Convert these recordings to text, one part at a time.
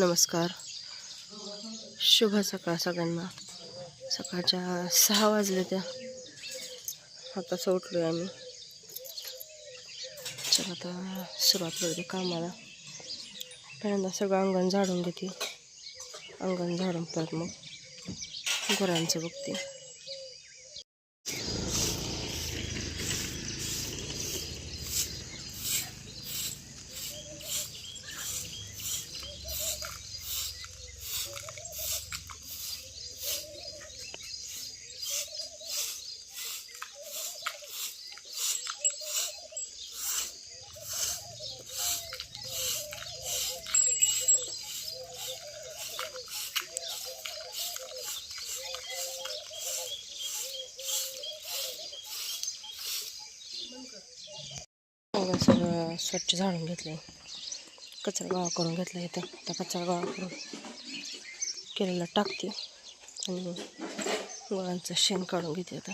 नमस्कार. शुभ सकाळ सगळ्यांना. सकाळच्या सहा वाजले त्या. आताच उठलो आहे आम्ही. चला आता सुरुवात करते कामाला. पहिल्यांदा सगळं अंगण झाडून घेते. अंगण झाडून परत मग गुरांचं बघते. सगळं स्वच्छ झाडून घेतलं कचरा गोळा करून घेतला इथं. आता कचरा गोळा करून केलेला टाकते. आणि गुरांचं शेण काढून घेते आता.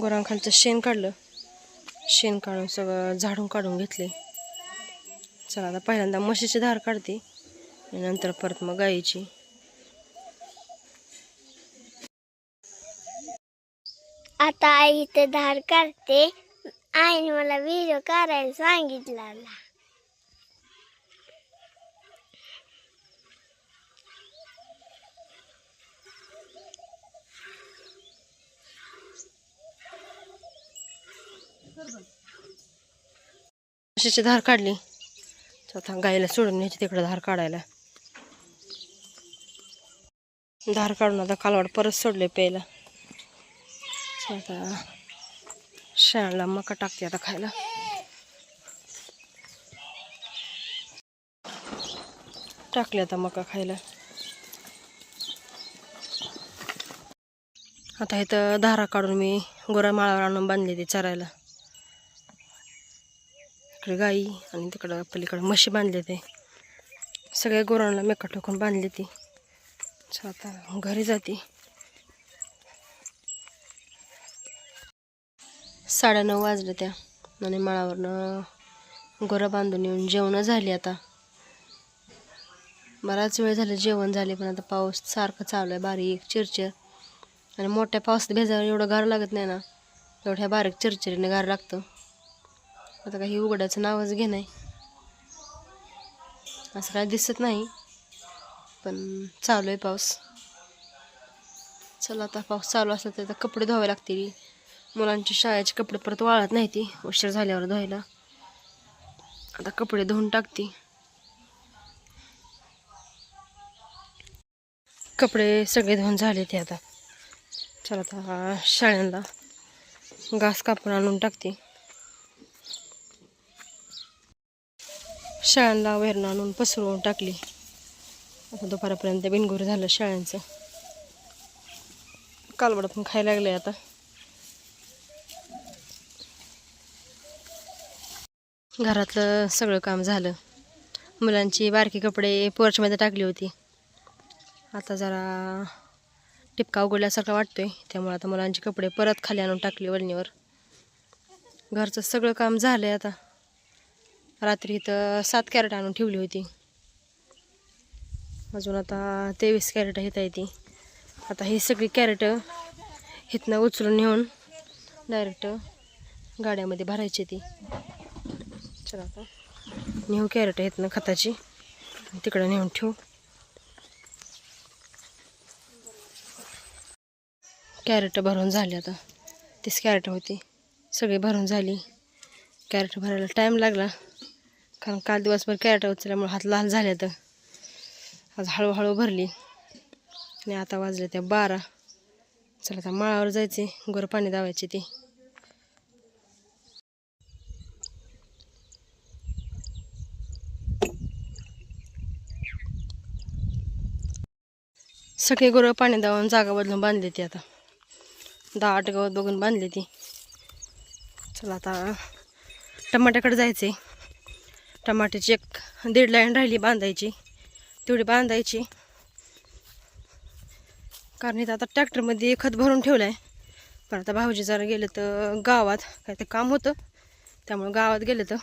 गुरांखालचं शेण काढलं. शेण काढून सगळं झाडून काढून घेतले. चला आता पहिल्यांदा म्हशीची धार काढते नंतर परत मग गाईची. आता आई इथे धार काढते. आईने मला व्हिडिओ करायला सांगितला म्हशीची धार काढली. तर आता गाईला सोडून न्यायची तिकडं धार काढायला. धार काढून आता कालवाड परत सोडले प्यायला. आता शेळाला मका टाकते आता खायला. टाकले आता मका खायला. आता इथं धारा काढून मी गोरा माळावर आणून बांधले ते चरायला. इकडे गाई आणि तिकडं पलीकडं म्हशी बांधले ते. सगळ्या गुरांना मेका ठोकून बांधली ती. आता घरी जाते. साडेनऊ वाजले त्या. आणि माळावरनं गोरं बांधून येऊन जेवणं झाली आता. बराच वेळ झालं जेवण झाले पण आता पाऊस सारखं चालू आहे बारीक चिरचिर. आणि मोठ्या पावसात भेजावर एवढं गार लागत नाही ना. एवढ्या बारीक चिरचिरीने गार लागतं. आता काही उघडाचं नावच घे नाही. असं काय दिसत नाही. पण चालू आहे पाऊस. चला आता पाऊस चालू असला तर आता कपडे धुवावे लागतील. मुलांची शाळेचे कपडे परत वाळत नाही ती. उशीर झाल्यावर धुवायला. आता कपडे धुवून टाकते. कपडे सगळे धुवून झाले ते आता. चला आता शाळेला घास कापून आणून टाकते. शाळांना वेरणं आणून पसरवून टाकली. आता दुपारापर्यंत बिनगुर झालं शाळांचं. कालवड पण खायला लागले आता. घरातलं सगळं काम झालं. मुलांची बारकी कपडे पोर्चमध्ये टाकली होती. आता जरा टिपका उघडल्यासारखा वाटतोय. त्यामुळे आता मुलांचे कपडे परत खाली आणून टाकले वळणीवर. घरचं सगळं काम झालं आहे आता. रात्री इथं सात कॅरेट आणून ठेवली होती. अजून आता तेवीस कॅरेट येत आहे ती. आता ही सगळी कॅरेट इथनं उचलून नेऊन डायरेक्ट गाड्यामध्ये भरायची ती. चला आता. नेऊ कॅरेट इथनं खताची. तिकडं नेऊन ठेवू. कॅरेट भरून झाली आता. तीस कॅरेट होती. सगळी भरून झाली. कॅरेट भरायला टाईम लागला. कारण काल दिवसभर कॅरेट उचलल्यामुळे हात लाल झाले तर आज हळूहळू भरली. आणि आता वाजले त्या बारा. चला आता माळावर जायचे. गोरं पाणी दावायची ते. सगळी गोरं पाणी दावून जागा बदलून बांधली ती आता. दहा आठ गवत बघून बांधली ती. चला आता टमाट्याकडे जायचे. टमाट्याची एक दीड लाईन राहिली बांधायची. तेवढी बांधायची. कारण इथं आता ट्रॅक्टरमध्ये खत भरून ठेवलं आहे पण आता भाऊजी जरा गेलं तर गावात काय ते काम होतं. त्यामुळं गावात गेलं तर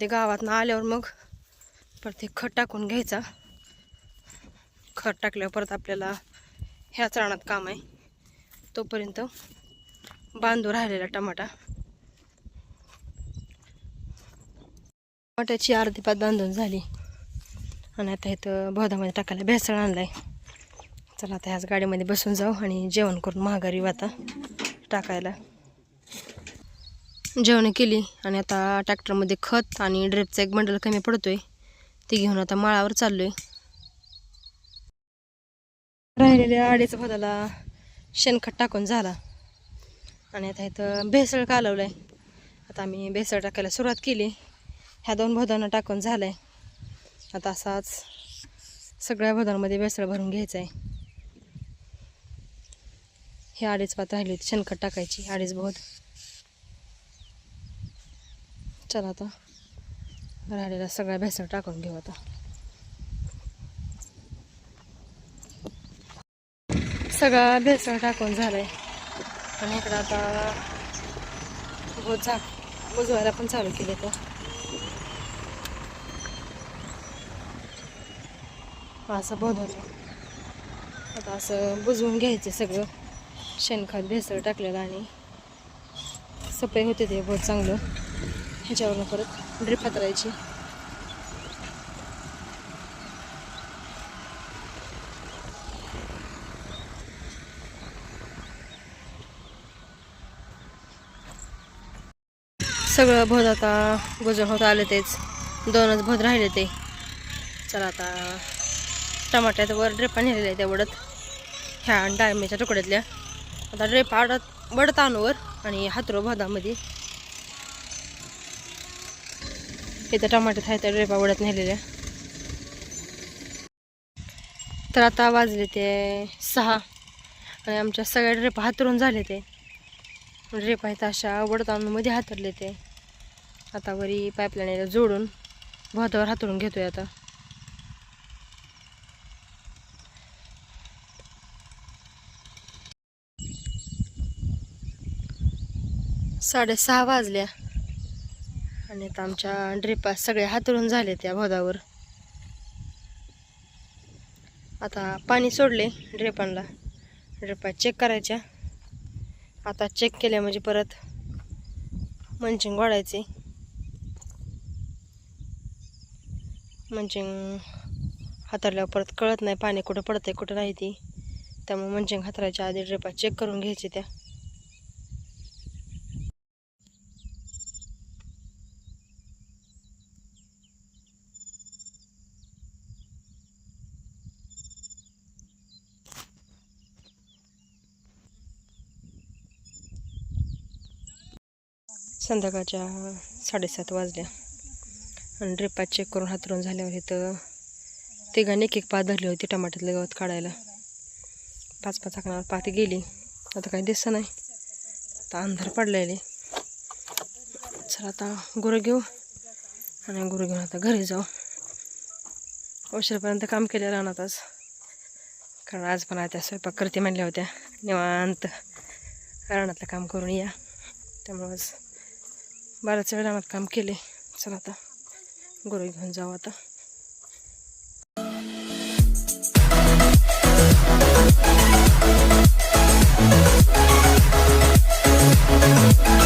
ते गावात आल्यावर मग परत हे खत टाकून घ्यायचा. खत टाकल्यावर परत आपल्याला ह्याच रानात काम आहे. तोपर्यंत बांधू राहिलेला टमाटा. टमाट्याची अर्धी पात बांधून झाली. आणि आता इथं बौधामध्ये टाकायला भेसळ आणलाय. चला आता ह्याच गाडीमध्ये बसून जाऊ आणि जेवण करून महागारी आता टाकायला. जेवण केली आणि आता ट्रॅक्टरमध्ये खत आणि ड्रेपचा एक बंडल कमी पडतोय. ते घेऊन आता माळावर चाललोय. राहिलेल्या अडीच भाताला शेणखत टाकून झाला. आणि आता इथं भेसळ कालवलं आहे आता आम्ही भेसळ टाकायला सुरुवात केली. ह्या दोन भदनं टाकून झालं आहे आता असाच सगळ्या भदनमध्ये बेसळ भरून घ्यायचं आहे हे अडीच पात राहिली होती शेणखत टाकायची अडीच बोध चला आता राहिलेला सगळ्या भेसळ टाकून घेऊ आता. सगळा भेसळ टाकून झालाय. आणि इकडं आता बोध झा उजवायला पण चालू केले तर असं बोध होतं आता असं बुजवून घ्यायचे सगळं. शेणखत भेसळ टाकलेलं आणि सपे होते ते बहुत चांगलं. ह्याच्यावरनं परत ड्रिप हातरायची सगळं भोज आता बुजून होत आले तेच. दोनच भोज राहिले ते. चला आता टमाट्यात वर ड्रेपा नेलेल्या आहेत त्या वडत. ह्या आणि तुकड्यातल्या. आता ड्रेपा अडत वडत आणूवर आणि हातरो भादामध्ये इथं टमाट्यात आहे त्या ड्रेपा वडत नेलेल्या. तर आता वाजले ते सहा. आणि आमच्या सगळ्या ड्रेपा हातरून झाले ते. ड्रेप आहेत अशा वडत हातरले ते. आता वरी पाईपलाईन जोडून भातावर हातरून घेतोय आता. साडेसहा वाजल्या. आणि आता आमच्या ड्रिपा सगळ्या हातरून झाले त्या भोदावर आता पाणी सोडले ड्रेपांना ड्रेपा चेक करायच्या. आता चेक केल्या म्हणजे परत मंचिंग वाढायचे. मंचिंग हातरल्यावर परत कळत नाही पाणी कुठं पडतंय कुठं नाही ती. त्यामुळे मंचिंग हातरायच्या आधी ड्रेपा चेक करून घ्यायची त्या. संध्याकाळच्या साडेसात वाजल्या. आणि ड्रिपात चेक करून हातरून झाल्यावर इथं तिघांनी एक एक पात धरली होती टमाट्यातलं गवत काढायला. पाच पाच आकणावर पाती गेली. आता काही दिसतं नाही. आता अंधार पडलेली. चला आता गुरं घेऊ आणि गुरु घेऊन आता घरी जाऊ. उशिरापर्यंत काम केलं राहणार आज कारण आज पण आता स्वयंपाक करते म्हणल्या होत्या. निवांत. रानातलं काम करून या. त्यामुळंच आज बऱ्याच वेळ काम केले. चला आता गोरई घेऊन जाऊ आता. Thank